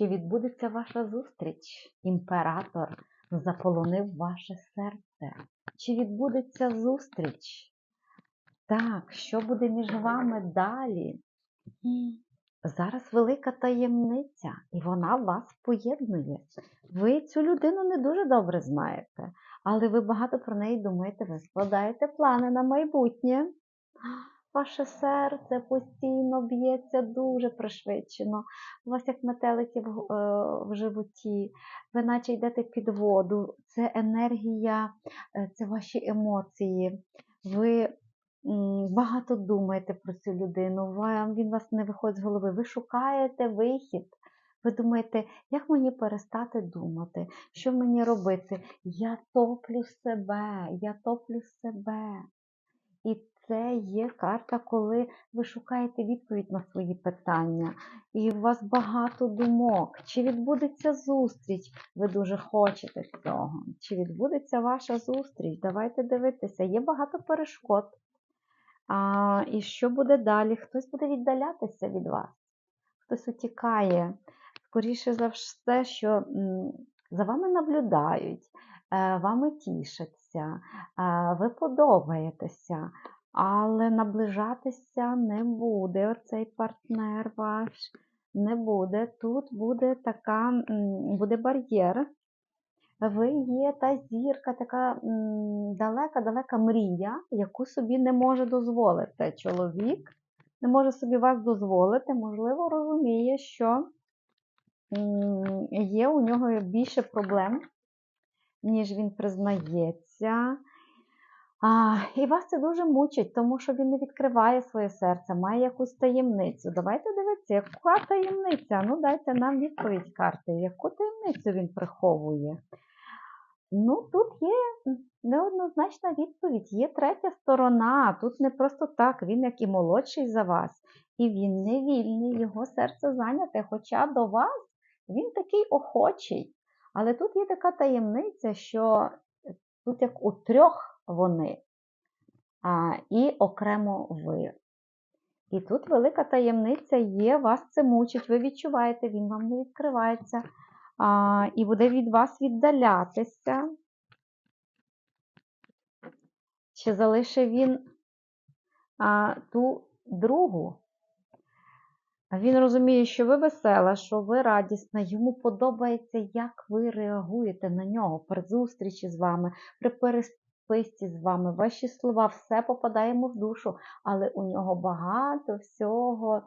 Чи відбудеться ваша зустріч? Імператор заполонив ваше серце. Чи відбудеться зустріч? Так, що буде між вами далі? Зараз велика таємниця, і вона вас поєднує. Ви цю людину не дуже добре знаєте, але ви багато про неї думаєте, ви складаєте плани на майбутнє. Ваше серце постійно б'ється дуже пришвидшено. У вас як метелики в, е, в животі, ви наче йдете під воду. Це енергія, е, це ваші емоції. Ви багато думаєте про цю людину, він вас не виходить з голови. Ви шукаєте вихід. Ви думаєте, як мені перестати думати? Що мені робити? Я топлю себе, я топлю себе. І це є карта, коли ви шукаєте відповідь на свої питання, і у вас багато думок. Чи відбудеться зустріч? Ви дуже хочете цього. Чи відбудеться ваша зустріч? Давайте дивитися. Є багато перешкод. А, і що буде далі? Хтось буде віддалятися від вас, хтось утікає. Скоріше за все, що за вами наблюдають, е, вами тішаться, е, ви подобаєтеся, але наближатися не буде. Оцей партнер ваш не буде. Тут буде така, буде бар'єр. Ви є та зірка, така далека-далека мрія, яку собі не може дозволити. Чоловік не може собі вас дозволити, можливо, розуміє, що є у нього більше проблем, ніж він признається. А, і вас це дуже мучить, тому що він не відкриває своє серце, має якусь таємницю. Давайте дивитися, яка таємниця? Ну, дайте нам відповідь карти, яку таємницю він приховує. Ну, тут є неоднозначна відповідь, є третя сторона. Тут не просто так, він як і молодший за вас, і він не вільний, його серце зайняте. Хоча до вас він такий охочий. Але тут є така таємниця, що тут як у трьох вони, а, і окремо ви. І тут велика таємниця є, вас це мучить, ви відчуваєте, він вам не відкривається а, і буде від вас віддалятися. Чи залишив він а, ту другу? Він розуміє, що ви весела, що ви радісна, йому подобається, як ви реагуєте на нього при зустрічі з вами, при переписці з вами. Ваші слова, все попадає йому в душу, але у нього багато всього